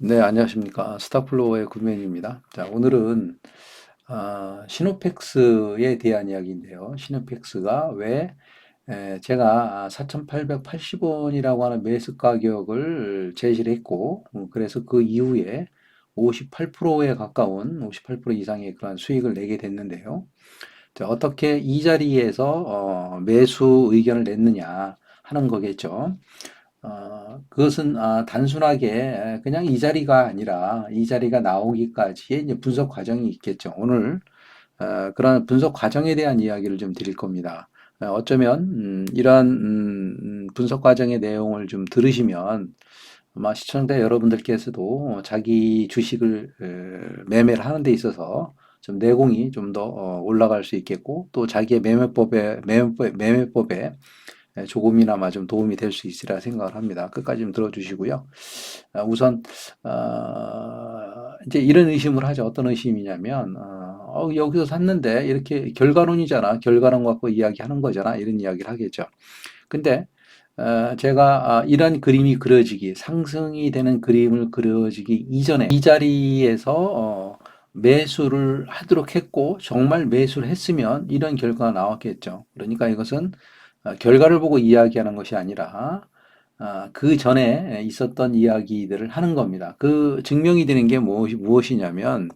네, 안녕하십니까. 스타플로어의 구면입니다. 자, 오늘은 아, 시노펙스에 대한 이야기인데요. 시노펙스가 왜 에, 제가 4,880원이라고 하는 매수 가격을 제시를 했고, 음, 그래서 그 이후에 58%에 가까운 58% 이상의 그런 수익을 내게 됐는데요. 자, 어떻게 이 자리에서 어, 매수 의견을 냈느냐 하는 거겠죠. 어, 그것은 아, 단순하게 그냥 이 자리가 아니라 이 자리가 나오기까지의 이제 분석 과정이 있겠죠. 오늘 어, 그런 분석 과정에 대한 이야기를 좀 드릴 겁니다. 어, 어쩌면 음, 이러한 음, 분석 과정의 내용을 좀 들으시면 아마 시청자 여러분들께서도 자기 주식을 어, 매매를 하는 데 있어서 좀 내공이 좀 더 올라갈 수 있겠고 또 자기의 매매법에 매매법, 매매법에 예, 조금이나마 좀 도움이 될 수 있으리라 생각을 합니다. 끝까지 좀 들어주시고요. 아, 우선 어, 이제 이런 의심을 하죠. 어떤 의심이냐면 어, 어, 여기서 샀는데 이렇게 결과론이잖아. 결과론 갖고 이야기하는 거잖아. 이런 이야기를 하겠죠. 근데 어, 제가 아, 이런 그림이 그려지기 상승이 되는 그림을 그려지기 이전에 이 자리에서 어, 매수를 하도록 했고 정말 매수를 했으면 이런 결과가 나왔겠죠. 그러니까 이것은 어, 결과를 보고 이야기하는 것이 아니라 아, 그 전에 있었던 이야기들을 하는 겁니다. 그 증명이 되는 게 무엇이, 무엇이냐면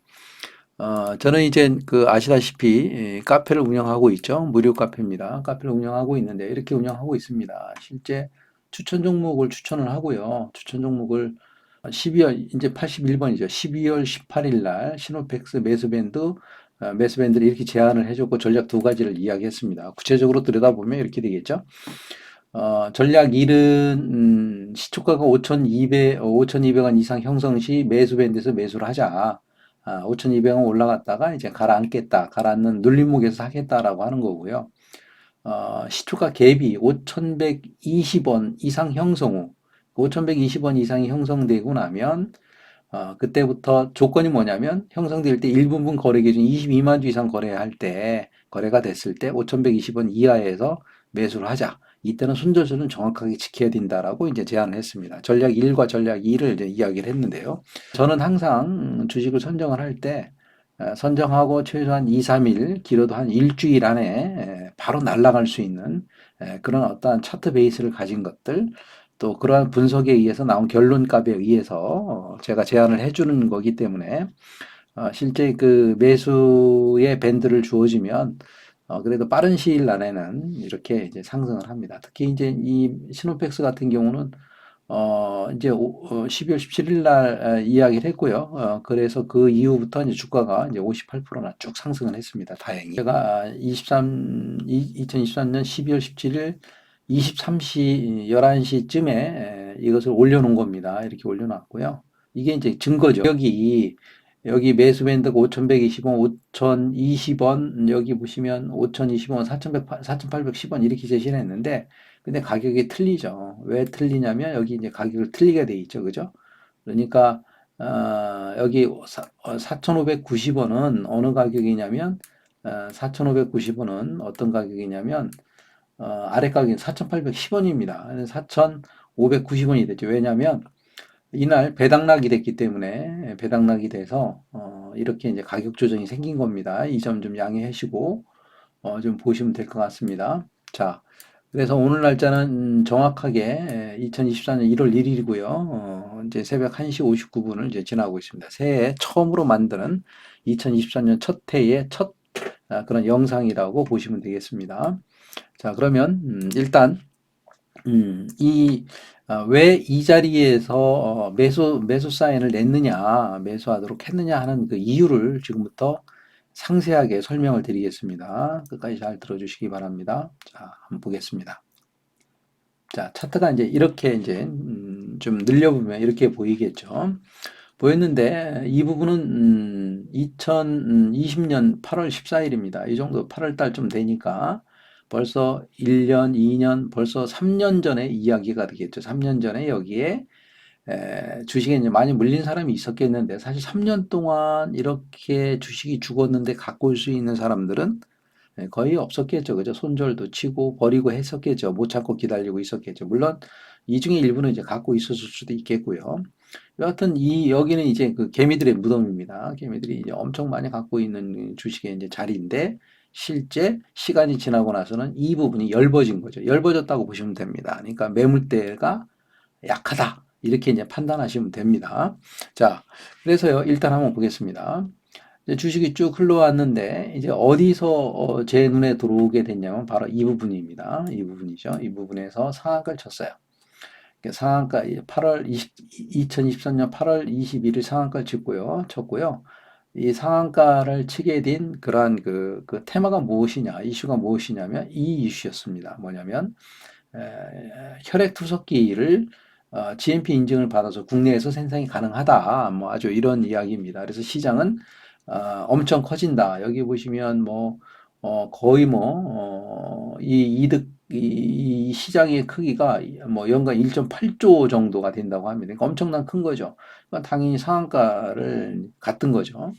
어, 저는 이제 그 아시다시피 카페를 운영하고 있죠. 무료 카페입니다. 카페를 운영하고 있는데 이렇게 운영하고 있습니다. 실제 추천 종목을 추천을 하고요. 추천 종목을 12월 이제 81번이죠. 12월 18일 날 시노펙스 매수밴드 어, 매수밴드를 이렇게 제안을 해줬고 전략 두 가지를 이야기했습니다. 구체적으로 들여다보면 이렇게 되겠죠. 어, 전략 1은 음, 시초가가 5,200, 5,200원 이상 형성 시 매수밴드에서 매수를 하자. 아, 5,200원 올라갔다가 이제 가라앉겠다. 가라앉는 눌림목에서 하겠다라고 하는 거고요. 어, 시초가 갭이 5,120원 이상 형성 후 5,120원 이상이 형성되고 나면 어, 그때부터 조건이 뭐냐면 형성될 때 1분분 거래 기준 22만 주 이상 거래할 때 거래가 됐을 때 5,120원 이하에서 매수를 하자. 이때는 순조수는 정확하게 지켜야 된다라고 이제 제안을 했습니다. 전략 1과 전략 2를 이제 이야기를 했는데요. 저는 항상 주식을 선정을 할 때 선정하고 최소한 2, 3일, 길어도 한 일주일 안에 바로 날아갈 수 있는 그런 어떠한 차트 베이스를 가진 것들 또 그러한 분석에 의해서 나온 결론값에 의해서 어, 제가 제안을 해주는 거기 때문에 어, 실제 그 매수의 밴드를 주어지면 어, 그래도 빠른 시일 안에는 이렇게 이제 상승을 합니다. 특히 이제 이 시노펙스 같은 경우는 어, 이제 12월 17일 날 이야기를 했고요. 그래서 그 이후부터 이제 주가가 이제 58%나 쭉 상승을 했습니다. 다행히. 제가 23, 2023년 12월 17일 23시, 11시쯤에 이것을 올려놓은 겁니다. 이렇게 올려놨고요. 이게 이제 증거죠. 여기, 여기 매수밴드가 5,120원, 5,020원, 여기 보시면 5,020원, 4,100, 4,810원 이렇게 제시를 했는데, 근데 가격이 틀리죠. 왜 틀리냐면 여기 이제 가격을 틀리게 돼 있죠. 그죠? 그러니까, 어, 여기 4,590원은 어느 가격이냐면, 어, 4,590원은 어떤 가격이냐면, 어, 아래 가격이 4,810원입니다. 4,590원이 됐죠. 왜냐하면 이날 배당락이 됐기 때문에 배당락이 돼서 어, 이렇게 이제 가격 조정이 생긴 겁니다. 이 점 좀 양해해 주시고 어, 좀 보시면 될 것 같습니다. 자, 그래서 오늘 날짜는 정확하게 2024년 1월 1일이고요. 어, 이제 새벽 1시 59분을 이제 지나고 있습니다. 새해 처음으로 만드는 2024년 첫 해의 첫 아, 그런 영상이라고 보시면 되겠습니다. 자, 그러면 음, 일단 음, 이, 아, 왜이 자리에서 어, 매수, 매수 사인을 냈느냐, 매수하도록 했느냐 하는 그 이유를 지금부터 상세하게 설명을 드리겠습니다. 끝까지 잘 들어주시기 바랍니다. 자, 한번 보겠습니다. 자, 차트가 이제 이렇게 이제 음, 좀 늘려보면 이렇게 보이겠죠. 보였는데 이 부분은 음, 2020년 8월 14일입니다. 이 정도 8월 달 좀 되니까 벌써 1년, 2년, 벌써 3년 전에 이야기가 되겠죠. 3년 전에 여기에 에, 주식에 이제 많이 물린 사람이 있었겠는데 사실 3년 동안 이렇게 주식이 죽었는데 갖고 올 수 있는 사람들은 거의 없었겠죠. 그죠? 손절도 치고 버리고 했었겠죠. 못 찾고 기다리고 있었겠죠. 물론 이 중에 일부는 이제 갖고 있었을 수도 있겠고요. 여하튼 이 여기는 이제 그 개미들의 무덤입니다. 개미들이 이제 엄청 많이 갖고 있는 주식의 이제 자리인데 실제 시간이 지나고 나서는 이 부분이 엷어진 거죠. 엷어졌다고 보시면 됩니다. 그러니까 매물대가 약하다. 이렇게 이제 판단하시면 됩니다. 자, 그래서요, 일단 한번 보겠습니다. 주식이 쭉 흘러왔는데, 이제 어디서 어, 제 눈에 들어오게 됐냐면 바로 이 부분입니다. 이 부분이죠. 이 부분에서 상한가를 쳤어요. 상한가 8월 20, 2023년 8월 21일 상한가를 쳤고요. 쳤고요. 이 상한가를 치게 된 그러한 그, 그 테마가 무엇이냐, 이슈가 무엇이냐면 이 이슈였습니다. 뭐냐면 에, 혈액 투석기를 어, GMP 인증을 받아서 국내에서 생산이 가능하다. 뭐 아주 이런 이야기입니다. 그래서 시장은 어, 엄청 커진다. 여기 보시면 뭐 어, 거의 뭐, 어, 이 이득, 이, 이 시장의 크기가 뭐 연간 1.8조 정도가 된다고 합니다. 그러니까 엄청난 큰 거죠. 그러니까 당연히 상한가를 갔던 거죠.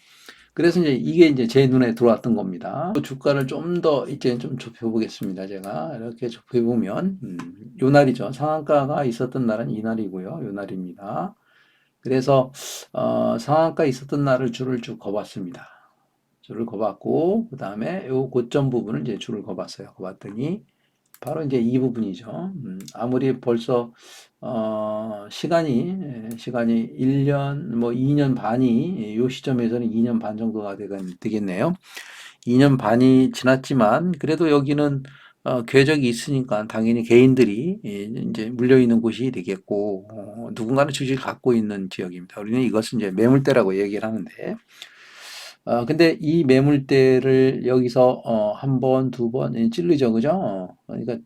그래서 이제 이게 이제 제 눈에 들어왔던 겁니다. 주가를 좀 더 이제 좀 좁혀보겠습니다. 제가 이렇게 좁혀보면, 음, 요 날이죠. 상한가가 있었던 날은 이 날이고요. 요 날입니다. 그래서, 어, 상한가 있었던 날을 줄을 쭉 거봤습니다. 줄을 거봤고, 그 다음에 요 고점 부분을 이제 줄을 거봤어요. 거봤더니, 바로 이제 이 부분이죠. 음, 아무리 벌써 어, 시간이 예, 시간이 1년 뭐 2년 반이 요 시점에서는 2년 반 정도가 되겠네요. 2년 반이 지났지만 그래도 여기는 어, 궤적이 있으니까 당연히 개인들이 예, 이제 물려 있는 곳이 되겠고 어, 누군가는 주식을 갖고 있는 지역입니다. 우리는 이것은 이제 매물대라고 얘기를 하는데 어, 근데 이 매물대를 여기서 어, 한 번, 두번 찌르죠, 그죠? 어, 그러니까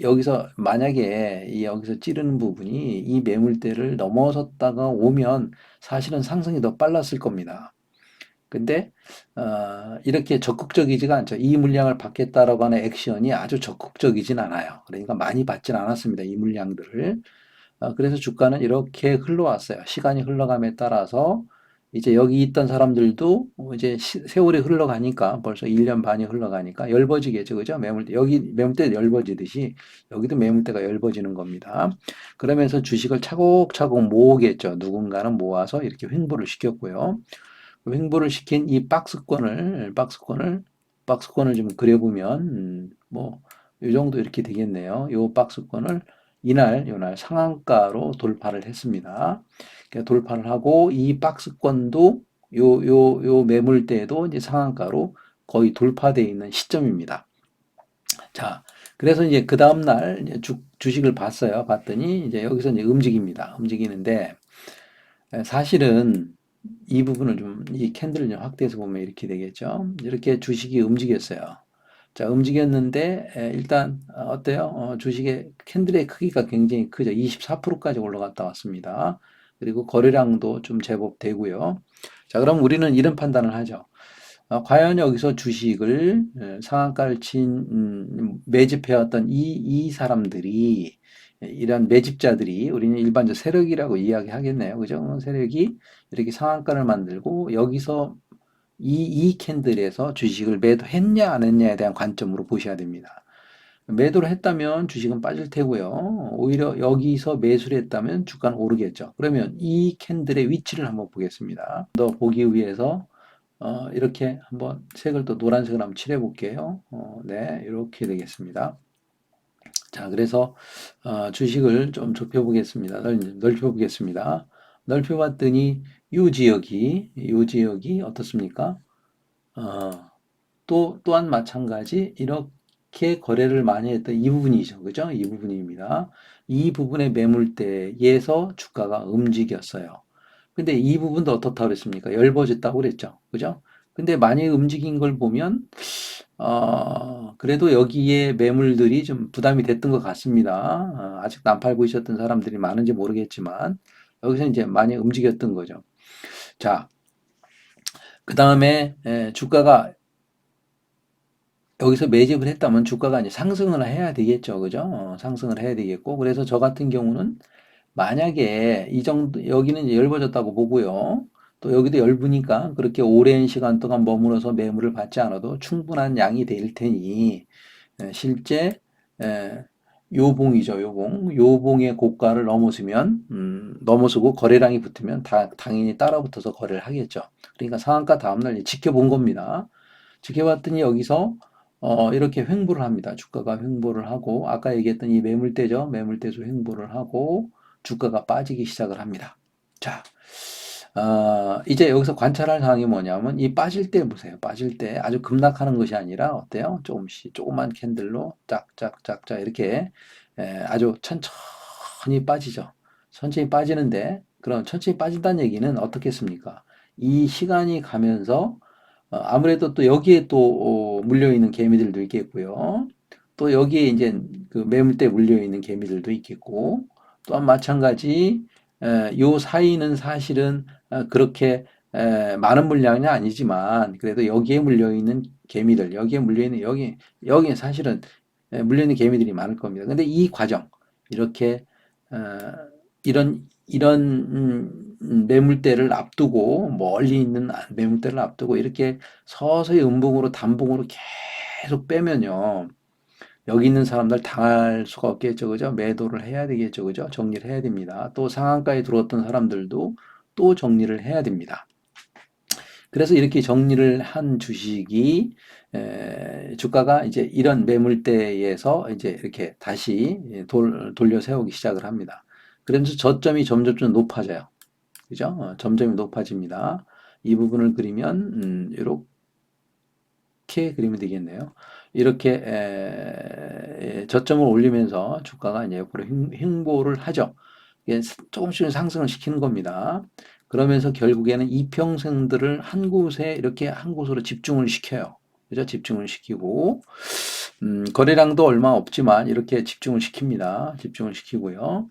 여기서 만약에 이 여기서 찌르는 부분이 이 매물대를 넘어섰다가 오면 사실은 상승이 더 빨랐을 겁니다. 근데 어, 이렇게 적극적이지가 않죠. 이 물량을 받겠다라고 하는 액션이 아주 적극적이진 않아요. 그러니까 많이 받진 않았습니다. 이 물량들을. 어, 그래서 주가는 이렇게 흘러왔어요. 시간이 흘러감에 따라서 이제 여기 있던 사람들도 이제 세월이 흘러가니까 벌써 1년 반이 흘러가니까 열버지겠죠. 그죠? 매물대. 여기 매물대 열버지듯이 여기도 매물대가 열버지는 겁니다. 그러면서 주식을 차곡차곡 모으겠죠. 누군가는 모아서 이렇게 횡보를 시켰고요. 그 횡보를 시킨 이 박스권을, 박스권을, 박스권을 좀 그려보면, 음, 뭐, 이 정도 이렇게 되겠네요. 이 박스권을 이날, 이날 상한가로 돌파를 했습니다. 돌파를 하고 이 박스권도 요, 요, 요 매물대도 이제 상한가로 거의 돌파되어 있는 시점입니다. 자, 그래서 이제 그 다음날 이제 주, 주식을 봤어요. 봤더니 이제 여기서 이제 움직입니다. 움직이는데 사실은 이 부분을 좀, 이 캔들을 좀 확대해서 보면 이렇게 되겠죠. 이렇게 주식이 움직였어요. 자, 움직였는데, 일단, 어때요? 어, 주식의 캔들의 크기가 굉장히 크죠. 24%까지 올라갔다 왔습니다. 그리고 거래량도 좀 제법 되고요. 자, 그럼 우리는 이런 판단을 하죠. 어, 과연 여기서 주식을 예, 상한가를 친 음, 매집해왔던 이, 이 사람들이 이런 매집자들이 우리는 일반적 세력이라고 이야기하겠네요. 그죠? 세력이 이렇게 상한가를 만들고 여기서 이, 이 캔들에서 주식을 매도했냐 안 했냐에 대한 관점으로 보셔야 됩니다. 매도를 했다면 주식은 빠질 테고요. 오히려 여기서 매수를 했다면 주가는 오르겠죠. 그러면 이 캔들의 위치를 한번 보겠습니다. 더 보기 위해서 어, 이렇게 한번 색을 또 노란색을 한번 칠해 볼게요. 어, 네, 이렇게 되겠습니다. 자, 그래서 어, 주식을 좀 좁혀 보겠습니다. 넓혀 보겠습니다. 넓혀 봤더니 이 지역이 이 지역이 어떻습니까? 어, 또 또한 마찬가지 이렇게 이렇게 거래를 많이 했던 이 부분이죠. 그죠? 이 부분입니다. 이 부분의 매물대에서 주가가 움직였어요. 근데 이 부분도 어떻다고 그랬습니까? 열버졌다고 그랬죠. 그죠? 근데 많이 움직인 걸 보면, 어, 그래도 여기에 매물들이 좀 부담이 됐던 것 같습니다. 어, 아직도 안 팔고 있었던 사람들이 많은지 모르겠지만, 여기서 이제 많이 움직였던 거죠. 자, 그 다음에 주가가 여기서 매집을 했다면 주가가 이제 상승을 해야 되겠죠. 그죠? 어, 상승을 해야 되겠고. 그래서 저 같은 경우는 만약에 이 정도, 여기는 이제 열버졌다고 보고요. 또 여기도 열부니까 그렇게 오랜 시간 동안 머물러서 매물을 받지 않아도 충분한 양이 될 테니, 에, 실제, 에, 요봉이죠, 요봉. 요봉의 고가를 넘어서면, 음, 넘어서고 거래량이 붙으면 다, 당연히 따라 붙어서 거래를 하겠죠. 그러니까 상한가 다음날 지켜본 겁니다. 지켜봤더니 여기서, 어, 이렇게 횡보를 합니다. 주가가 횡보를 하고, 아까 얘기했던 이 매물대죠. 매물대도 횡보를 하고, 주가가 빠지기 시작을 합니다. 자, 어, 이제 여기서 관찰할 사항이 뭐냐면 이 빠질 때 보세요. 빠질 때 아주 급락하는 것이 아니라 어때요? 조금씩 조그만 캔들로 짝짝짝짝 이렇게 에, 아주 천천히 빠지죠. 천천히 빠지는데 그럼 천천히 빠진다는 얘기는 어떻겠습니까? 이 시간이 가면서 어, 아무래도 또 여기에 또 어, 물려 있는 개미들도 있겠고요. 또 여기에 이제 그 매물대 물려 있는 개미들도 있겠고 또한 마찬가지 에, 요 사이는 사실은 어, 그렇게 에, 많은 물량이 아니지만 그래도 여기에 물려 있는 개미들 여기에 물려 있는 여기 여기 사실은 에, 물려 있는 개미들이 많을 겁니다. 근데 이 과정 이렇게 어, 이런 이런 음, 음, 매물대를 앞두고 멀리 있는 매물대를 앞두고 이렇게 서서히 음봉으로 단봉으로 계속 빼면요. 여기 있는 사람들 당할 수가 없겠죠. 그죠? 매도를 해야 되겠죠. 그죠? 정리를 해야 됩니다. 또 상한가에 들어왔던 사람들도 또 정리를 해야 됩니다. 그래서 이렇게 정리를 한 주식이 에, 주가가 이제 이런 매물대에서 이제 이렇게 다시 돌, 돌려 세우기 시작을 합니다. 그러면서 저점이 점점 좀 높아져요. 그죠? 어, 점점이 높아집니다. 이 부분을 그리면 음, 이렇게 그리면 되겠네요. 이렇게 에, 저점을 올리면서 주가가 이제 옆으로 횡 보를 하죠. 이게 조금씩 상승을 시키는 겁니다. 그러면서 결국에는 이평생들을 한 곳에 이렇게 한 곳으로 집중을 시켜요. 그죠? 집중을 시키고 음, 거래량도 얼마 없지만 이렇게 집중을 시킵니다. 집중을 시키고요.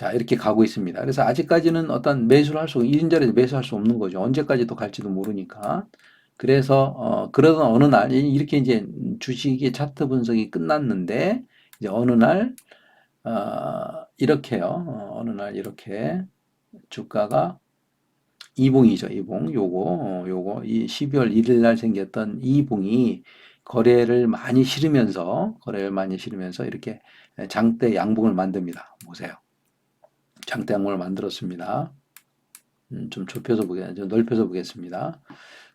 자, 이렇게 가고 있습니다. 그래서 아직까지는 어떤 매수를 할 수, 1인자리에서 매수할 수 없는 거죠. 언제까지 또 갈지도 모르니까. 그래서 어, 그러던 어느 날 이렇게 이제 주식의 차트 분석이 끝났는데 이제 어느 날 어, 이렇게요. 어, 어느 날 이렇게 주가가 이봉이죠. 이봉 요거 어, 요거 이 12월 1일 날 생겼던 이봉이 거래를 많이 실으면서 거래를 많이 실으면서 이렇게 장대 양봉을 만듭니다. 보세요. 장대 양봉을 만들었습니다. 음, 좀 좁혀서 보게, 좀 넓혀서 보겠습니다.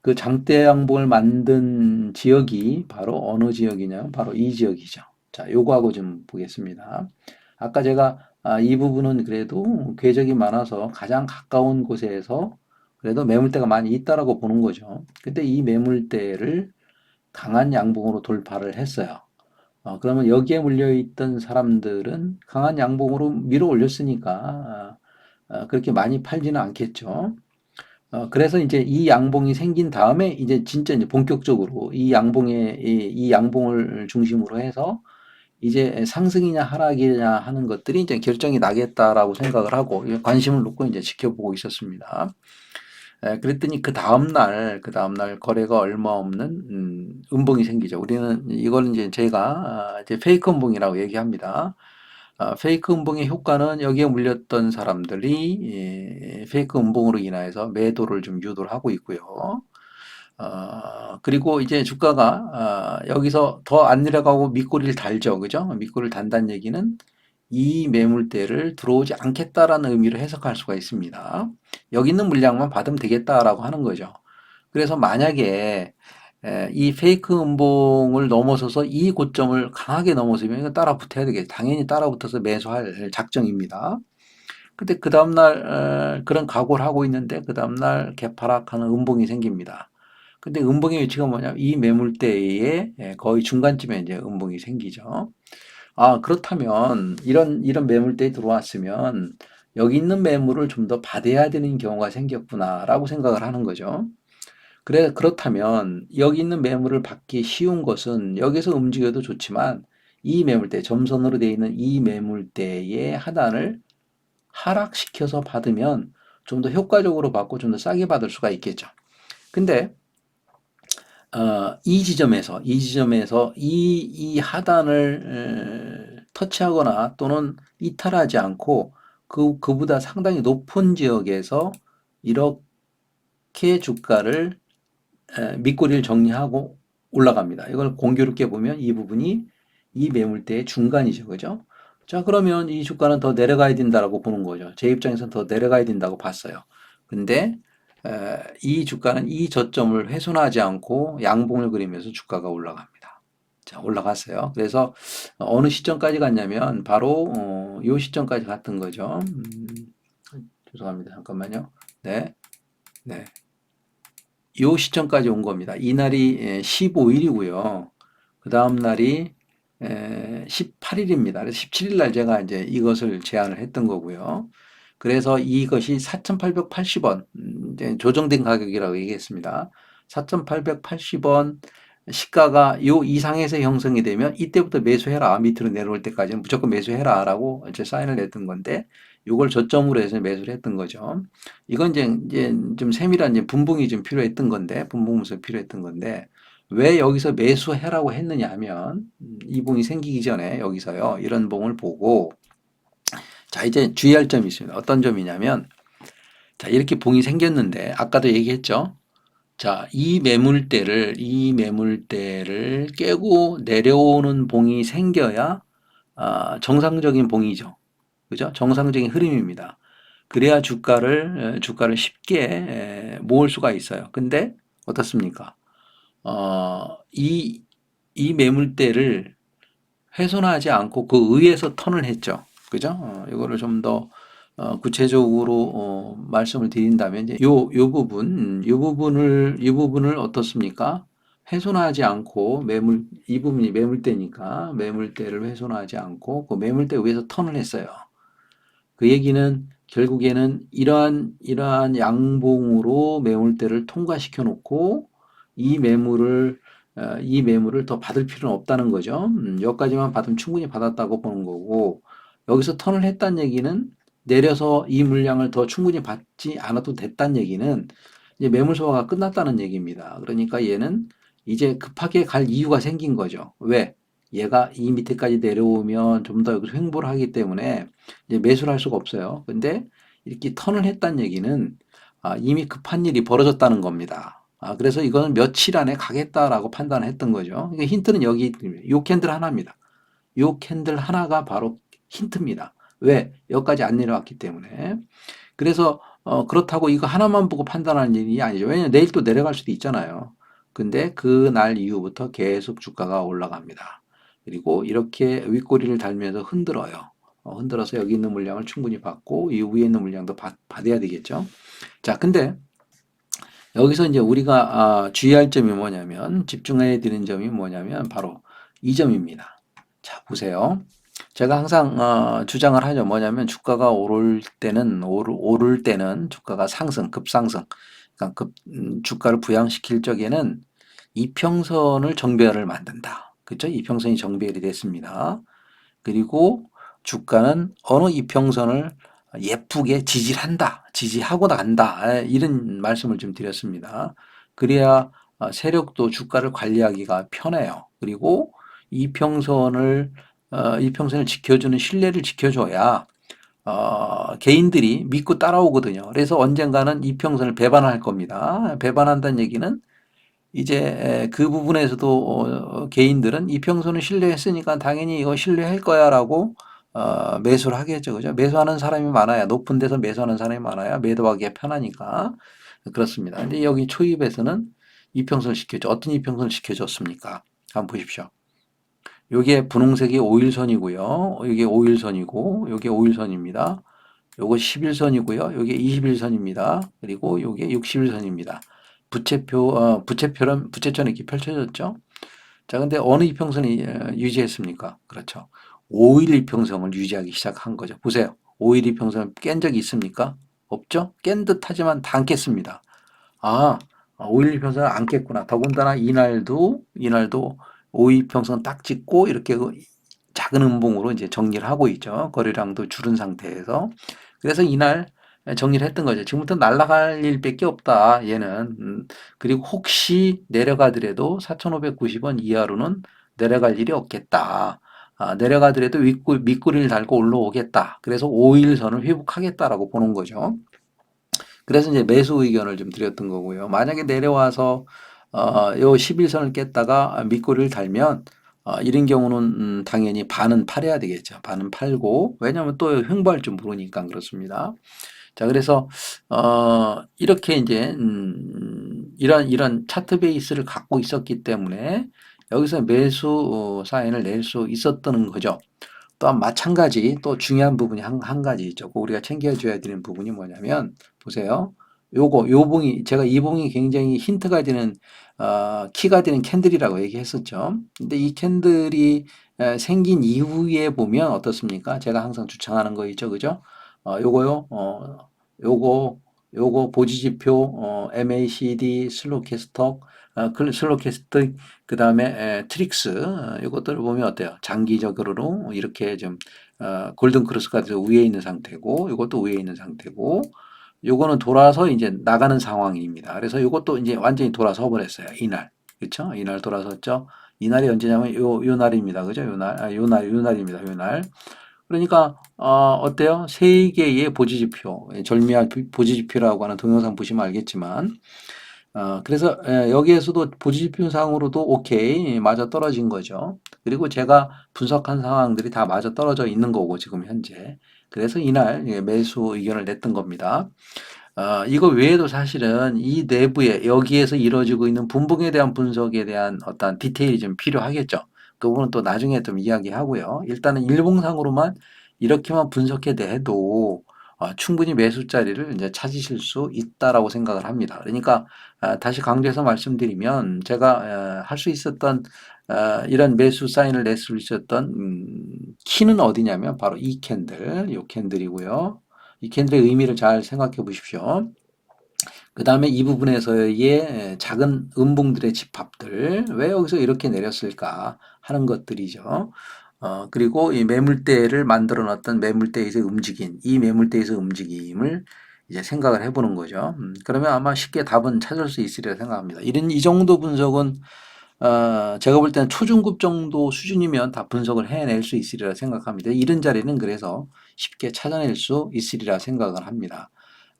그 장대 양봉을 만든 지역이 바로 어느 지역이냐? 바로 이 지역이죠. 자, 요거하고 좀 보겠습니다. 아까 제가 아, 이 부분은 그래도 궤적이 많아서 가장 가까운 곳에서 그래도 매물대가 많이 있다라고 보는 거죠. 근데 이 매물대를 강한 양봉으로 돌파를 했어요. 어, 그러면 여기에 물려있던 사람들은 강한 양봉으로 밀어 올렸으니까 어, 그렇게 많이 팔지는 않겠죠. 어, 그래서 이제 이 양봉이 생긴 다음에 이제 진짜 이제 본격적으로 이 양봉에 이, 이 양봉을 중심으로 해서 이제 상승이냐 하락이냐 하는 것들이 이제 결정이 나겠다라고 생각을 하고 관심을 놓고 이제 지켜보고 있었습니다. 에, 그랬더니 그 다음날, 그 다음날 거래가 얼마 없는, 음, 음봉이 생기죠. 우리는 이걸 이제 제가, 아, 이제 페이크 음봉이라고 얘기합니다. 아, 페이크 음봉의 효과는 여기에 물렸던 사람들이 예, 페이크 음봉으로 인하여서 매도를 좀 유도를 하고 있고요. 어, 그리고 이제 주가가 어, 여기서 더 안 내려가고 밑꼬리를 달죠. 그죠? 밑꼬리를 단다는 얘기는 이 매물대를 들어오지 않겠다라는 의미로 해석할 수가 있습니다. 여기 있는 물량만 받으면 되겠다라고 하는 거죠. 그래서 만약에 이 페이크 음봉을 넘어서서 이 고점을 강하게 넘어서면 이거 따라 붙어야 되겠죠. 당연히 따라 붙어서 매수할 작정입니다. 근데 그 다음날 그런 각오를 하고 있는데 그 다음날 개파락하는 음봉이 생깁니다. 근데 음봉의 위치가 뭐냐면 이 매물대의 예, 거의 중간쯤에 이제 음봉이 생기죠. 아, 그렇다면 이런 이런 매물대에 들어왔으면 여기 있는 매물을 좀 더 받아야 되는 경우가 생겼구나라고 생각을 하는 거죠. 그래, 그렇다면 여기 있는 매물을 받기 쉬운 것은 여기서 움직여도 좋지만 이 매물대, 점선으로 되어 있는 이 매물대의 하단을 하락시켜서 받으면 좀 더 효과적으로 받고 좀 더 싸게 받을 수가 있겠죠. 근데 어, 이 지점에서 이 지점에서 이, 이 하단을 에, 터치하거나 또는 이탈하지 않고 그 그보다 상당히 높은 지역에서 이렇게 주가를 에, 밑꼬리를 정리하고 올라갑니다. 이걸 공교롭게 보면 이 부분이 이 매물대의 중간이죠. 그죠? 자, 그러면 이 주가는 더 내려가야 된다라고 보는 거죠. 제 입장에서는 더 내려가야 된다고 봤어요. 근데 에, 이 주가는 이 저점을 훼손하지 않고 양봉을 그리면서 주가가 올라갑니다. 자, 올라갔어요. 그래서 어느 시점까지 갔냐면 바로 어, 이 시점까지 갔던 거죠. 음, 죄송합니다. 잠깐만요. 네. 네. 요 시점까지 온 겁니다. 이날이 15일이고요. 그 다음 날이 18일입니다. 그래서 17일 날 제가 이제 이것을 제안을 했던 거고요. 그래서 이것이 4,880원, 음, 조정된 가격이라고 얘기했습니다. 4,880원 시가가 요 이상에서 형성이 되면 이때부터 매수해라. 밑으로 내려올 때까지는 무조건 매수해라라고 이제 사인을 냈던 건데 요걸 저점으로 해서 매수를 했던 거죠. 이건 이제, 이제 좀 세밀한 이제 분봉이 좀 필요했던 건데, 분봉 분석이 필요했던 건데, 왜 여기서 매수해라고 했느냐 하면, 음, 이 봉이 생기기 전에 여기서요, 이런 봉을 보고, 자, 이제 주의할 점이 있습니다. 어떤 점이냐면, 자, 이렇게 봉이 생겼는데, 아까도 얘기했죠? 자, 이 매물대를, 이 매물대를 깨고 내려오는 봉이 생겨야, 아, 정상적인 봉이죠. 그죠? 정상적인 흐름입니다. 그래야 주가를, 에, 주가를 쉽게 에, 모을 수가 있어요. 근데 어떻습니까? 어, 이, 이 매물대를 훼손하지 않고 그 의에서 턴을 했죠. 그죠? 어, 이거를 좀더 어, 구체적으로 어, 말씀을 드린다면 이제 요, 요 부분, 요 부분을, 이 부분을 어떻습니까? 훼손하지 않고 매물, 이 부분이 매물대니까 매물대를 훼손하지 않고 그 매물대 위에서 턴을 했어요. 그 얘기는 결국에는 이러한 이러한 양봉으로 매물대를 통과시켜 놓고 이 매물을 어, 이 매물을 더 받을 필요는 없다는 거죠. 음, 여기까지만 받으면 충분히 받았다고 보는 거고 여기서 턴을 했다는 얘기는 내려서 이 물량을 더 충분히 받지 않아도 됐다는 얘기는 이제 매물 소화가 끝났다는 얘기입니다. 그러니까 얘는 이제 급하게 갈 이유가 생긴 거죠. 왜? 얘가 이 밑에까지 내려오면 좀더 횡보를 하기 때문에 이제 매수를 할 수가 없어요. 근데 이렇게 턴을 했다는 얘기는 아, 이미 급한 일이 벌어졌다는 겁니다. 아, 그래서 이거는 며칠 안에 가겠다라고 판단을 했던 거죠. 그러니까 힌트는 여기 요 캔들 하나입니다. 요 캔들 하나가 바로 힌트입니다. 왜? 여기까지 안 내려왔기 때문에. 그래서 어, 그렇다고 이거 하나만 보고 판단하는 일이 아니죠. 왜냐면 내일 또 내려갈 수도 있잖아요. 근데 그 날 이후부터 계속 주가가 올라갑니다. 그리고 이렇게 윗꼬리를 달면서 흔들어요. 어, 흔들어서 여기 있는 물량을 충분히 받고 이 위에 있는 물량도 받, 받아야 되겠죠. 자, 근데 여기서 이제 우리가 아, 주의할 점이 뭐냐면 집중해야 되는 점이 뭐냐면 바로 이 점입니다. 자, 보세요. 제가 항상 어, 주장을 하죠. 뭐냐면 주가가 오를 때는 오를, 오를 때는 주가가 상승, 급상승, 그러니까 급 음, 주가를 부양시킬 적에는 이평선을 정배열을 만든다. 그렇죠? 이평선이 정배열이 됐습니다. 그리고 주가는 어느 이평선을 예쁘게 지지한다, 지지하고 난다 이런 말씀을 좀 드렸습니다. 그래야 어, 세력도 주가를 관리하기가 편해요. 그리고 이평선을 어, 이 평선을 지켜주는 신뢰를 지켜줘야 어, 개인들이 믿고 따라오거든요. 그래서 언젠가는 이평선을 배반할 겁니다. 배반한다는 얘기는 이제 그 부분에서도 어, 개인들은 이평선을 신뢰했으니까 당연히 이거 신뢰할 거야라고 어, 매수를 하겠죠. 그죠? 매수하는 사람이 많아야, 높은 데서 매수하는 사람이 많아야 매도하기가 편하니까. 그렇습니다. 근데 여기 초입에서는 이평선을 시켜줘. 어떤 이평선을 시켜줬습니까? 한번 보십시오. 요게 분홍색이 5일선이고요. 요게 5일선이고, 요게 5일선입니다. 요거 11선이고요. 요게 21선입니다. 그리고 요게 60일선입니다. 부채표, 어, 부채표는, 부채처럼 이렇게 펼쳐졌죠? 자, 근데 어느 이평선이 어, 유지했습니까? 그렇죠. 5일 이평선을 유지하기 시작한 거죠. 보세요. 5일 이평선을 깬 적이 있습니까? 없죠? 깬 듯 하지만 다 안 깼습니다. 아, 5일 이평선을 안 깼구나. 더군다나 이날도, 이날도 5일 이평선 딱 찍고 이렇게 그 작은 음봉으로 이제 정리를 하고 있죠. 거래량도 줄은 상태에서. 그래서 이날 정리를 했던 거죠. 지금부터 날아갈 일밖에 없다. 얘는. 음, 그리고 혹시 내려가더라도 4,590원 이하로는 내려갈 일이 없겠다. 아, 내려가더라도 윗구, 밑구리를 달고 올라오겠다. 그래서 5일선을 회복하겠다라고 보는 거죠. 그래서 이제 매수 의견을 좀 드렸던 거고요. 만약에 내려와서 어, 요 11선을 깼다가 밑구리를 달면 어, 이런 경우는 음, 당연히 반은 팔아야 되겠죠. 반은 팔고 왜냐하면 또 횡보할 줄 모르니까 그렇습니다. 자, 그래서 어, 이렇게 이제 음, 이런 이런 차트 베이스를 갖고 있었기 때문에 여기서 매수 어, 사인을 낼 수 있었던 거죠. 또한 마찬가지 또 중요한 부분이 한, 한 가지 있죠. 그 우리가 챙겨줘야 되는 부분이 뭐냐면 보세요. 요거 요 봉이 제가 이 봉이 굉장히 힌트가 되는 어, 키가 되는 캔들이라고 얘기했었죠. 근데 이 캔들이 에, 생긴 이후에 보면 어떻습니까? 제가 항상 주창하는 거 있죠, 그죠? 어, 요거요, 어, 요거 요거 보지지표 어, MACD 슬로캐스터 어, 클- 슬로캐스터 그 다음에 트릭스 어, 이것들을 보면 어때요? 장기적으로 이렇게 좀 어, 골든 크로스가 위에 있는 상태고 이것도 위에 있는 상태고 요거는 돌아서 이제 나가는 상황입니다. 그래서 이것도 이제 완전히 돌아서 버렸어요. 이날. 그렇죠? 이날 돌아섰죠. 이날이 언제냐면 요, 요 날입니다. 그죠? 요 날, 아, 요 날, 요 날입니다. 요 날. 그러니까 어, 어때요? 세 개의 보지지표, 예, 절묘한 보- 보지지표라고 하는 동영상 보시면 알겠지만, 어, 그래서 에, 여기에서도 보지지표상으로도 오케이 맞아 떨어진 거죠. 그리고 제가 분석한 상황들이 다 맞아 떨어져 있는 거고 지금 현재. 그래서 이날 예, 매수 의견을 냈던 겁니다. 어, 이거 외에도 사실은 이 내부에 여기에서 이루어지고 있는 분봉에 대한 분석에 대한 어떤 디테일이 좀 필요하겠죠. 그 부분은 또 나중에 좀 이야기하고요. 일단은 일봉상으로만 이렇게만 분석해 내도 어, 충분히 매수 자리를 이제 찾으실 수 있다라고 생각을 합니다. 그러니까 아, 다시 강조해서 말씀드리면 제가 할수 있었던 어, 이런 매수 사인을 낼수 있었던 음, 키는 어디냐면 바로 이 캔들, 이 캔들이고요. 이 캔들의 의미를 잘 생각해 보십시오. 그 다음에 이 부분에서의 작은 음봉들의 집합들, 왜 여기서 이렇게 내렸을까 하는 것들이죠. 어, 그리고 이 매물대를 만들어 놨던 매물대에서 움직인, 이 매물대에서 움직임을 이제 생각을 해보는 거죠. 음, 그러면 아마 쉽게 답은 찾을 수 있으리라 생각합니다. 이런, 이 정도 분석은 어, 제가 볼 때는 초중급 정도 수준이면 다 분석을 해낼 수 있으리라 생각합니다. 이런 자리는 그래서 쉽게 찾아낼 수 있으리라 생각을 합니다.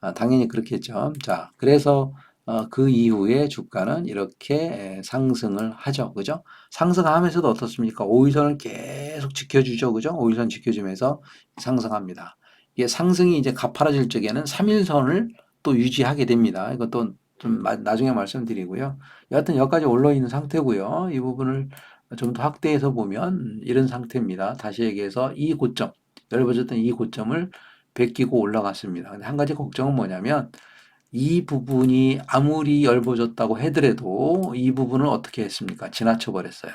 아, 당연히 그렇겠죠. 자, 그래서 어, 그 이후에 주가는 이렇게 상승을 하죠. 그죠? 상승하면서도 어떻습니까? 5일선을 계속 지켜주죠. 그죠? 5일선 지켜주면서 상승합니다. 이게 상승이 이제 가파라질 적에는 3일선을 또 유지하게 됩니다. 이것도 좀 나중에 말씀드리고요. 여하튼 여기까지 올라 있는 상태고요. 이 부분을 좀 더 확대해서 보면 이런 상태입니다. 다시 얘기해서 이 고점, 넓어졌던 이 고점을 베끼고 올라갔습니다. 근데 한 가지 걱정은 뭐냐면 이 부분이 아무리 얇아졌다고 하더라도 이 부분을 어떻게 했습니까? 지나쳐 버렸어요.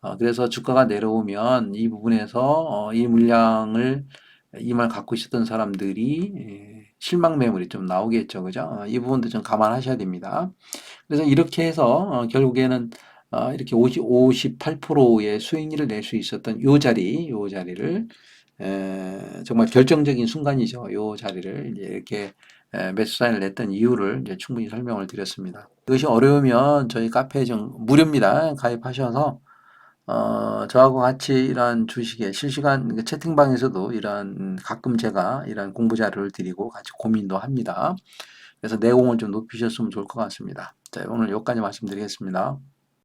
어, 그래서 주가가 내려오면 이 부분에서 어, 이 물량을 이말 갖고 있었던 사람들이 예, 실망 매물이 좀 나오겠죠. 그죠? 어, 이 부분도 좀 감안하셔야 됩니다. 그래서 이렇게 해서 어, 결국에는 어, 이렇게 50, 58%의 수익률을 낼 수 있었던 요 자리, 요 자리를 에, 정말 결정적인 순간이죠. 요 자리를 이렇게 에, 매수 사인을 냈던 이유를 이제 충분히 설명을 드렸습니다. 이것이 어려우면 저희 카페에 좀 무료입니다. 가입하셔서 어, 저하고 같이 이런 주식에 실시간 그 채팅방에서도 이런 가끔 제가 이런 공부 자료를 드리고 같이 고민도 합니다. 그래서 내공을 좀 높이셨으면 좋을 것 같습니다. 자, 오늘 여기까지 말씀드리겠습니다.